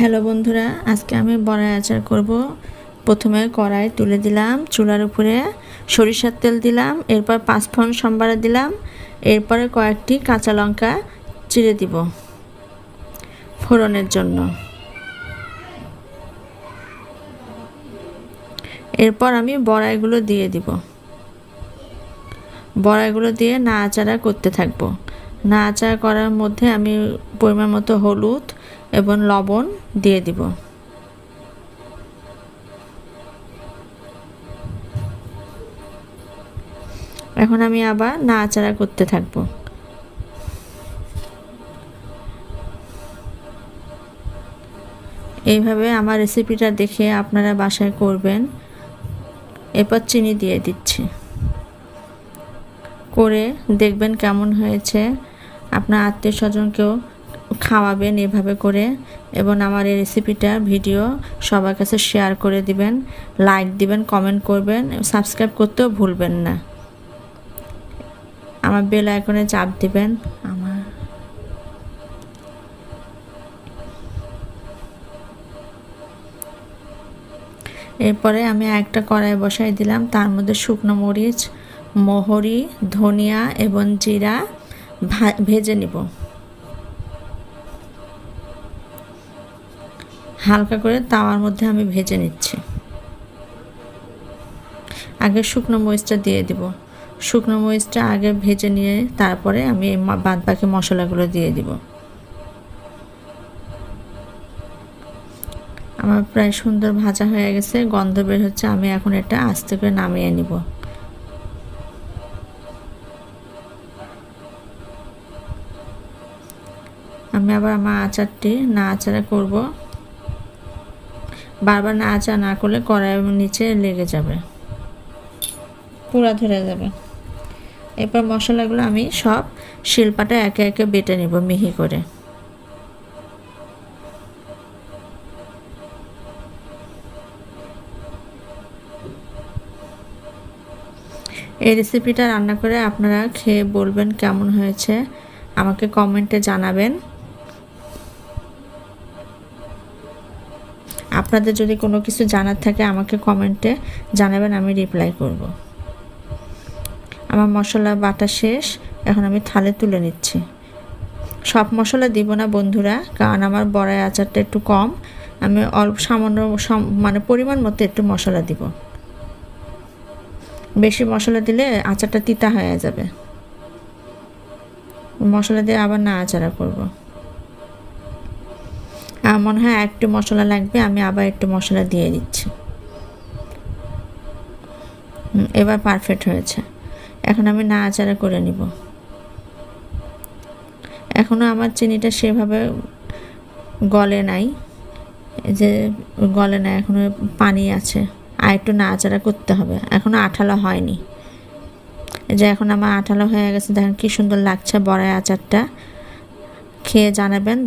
Hello বন্ধুরা, আজকে আমি বড়াই আচার করব। প্রথমে কড়াই তুলে দিলাম, চুলার উপরে সরিষার তেল দিলাম, এরপর পাঁচফোড়ন সম্বারে দিলাম, এরপরে কয়েকটি কাঁচা লঙ্কা চিড়ে দিব ফোড়নের জন্য। এরপর আমি বড়াইগুলো দিয়ে দিব। বড়াইগুলো দিয়ে নাড়াচাড়া করতে থাকব। নাড়াচাড়া করার মধ্যে আমি পরিমাণ মতো হলুদ এবং লবণ দিয়ে দিব। এখন আমি আবার নাড়াচাড়া করতে থাকব। এইভাবে আমার রেসিপিটা দেখে আপনারা বাসায় করবেন। এরপর চিনি দিয়ে দিচ্ছি। করে দেখবেন কেমন হয়েছে। আপনার আত্মীয় স্বজনকেও খাওয়াবেন এভাবে করে এবং আমার এই রেসিপিটা ভিডিও সবার কাছে শেয়ার করে দিবেন লাইক দিবেন কমেন্ট করবেন সাবস্ক্রাইব করতেও ভুলবেন না। আমার বেল আইকনে চাপ দিবেন, আমার এরপরে আমি একটা কড়াই বসাই দিলাম, তার মধ্যে শুকনো মরিচ, মহরি, ধনিয়া এবং জিরা ভেজে নিব। হালকা করে তাওয়ার মধ্যে আমি ভেজে নিচ্ছি। আগে শুকনো মরিচটা দিয়ে দিব। শুকনো মরিচটা আগে ভেজে নিয়ে তারপরে আমি বাদ বাকি মশলাগুলো দিয়ে দিব। আমার প্রায় সুন্দর ভাজা হয়ে গেছে, গন্ধ বের হচ্ছে, আমি এখন এটা আস্তে করে নামিয়ে নিব। আমি আবার আমার আচারটি না আচারে করব। বারবার না আচার না করলে কড়াইয়ের নিচে লেগে যাবে। পুরা ধরে যাবে। এরপর মশলাগুলো আমি সব শিলপাটা একে একে বেটে নিব মিহি করে। এই রেসিপিটা রান্না করে আপনারা খেয়ে বলবেন কেমন হয়েছে। আমাকে কমেন্টে জানাবেন। আপনাদের যদি কোনো কিছু জানার থাকে আমাকে কমেন্টে জানাবেন, আমি রিপ্লাই করব। আমার মশলা বাটা শেষ, এখন আমি থালে তুলে নিচ্ছি। সব মশলা দিব না বন্ধুরা, কারণ আমার বড়াই আচারটা একটু কম। আমি অল্প সামান্য মানে পরিমাণ মতো একটু মশলা দিব। বেশি মশলা দিলে আচারটা তিতা হয়ে যাবে। মশলা দিয়ে আবার না আচারা করব। মনে হয় একটু মশলা লাগবে, আমি আবার একটু মশলা দিয়ে দিচ্ছি। এবার পারফেক্ট হয়েছে। এখন আমি না আচারা করে নিব। এখনও আমার চিনিটা সেভাবে গলে নাই যে গলে নাই এখনও পানি আছে, আর একটু নাড়াচাড়া করতে হবে। এখনও আঠালো হয়নি। যে এখন আমার আঠালো হয়ে গেছে, দেখেন কি সুন্দর লাগছে বড়াই আচারটা। খেয়ে জানাবেন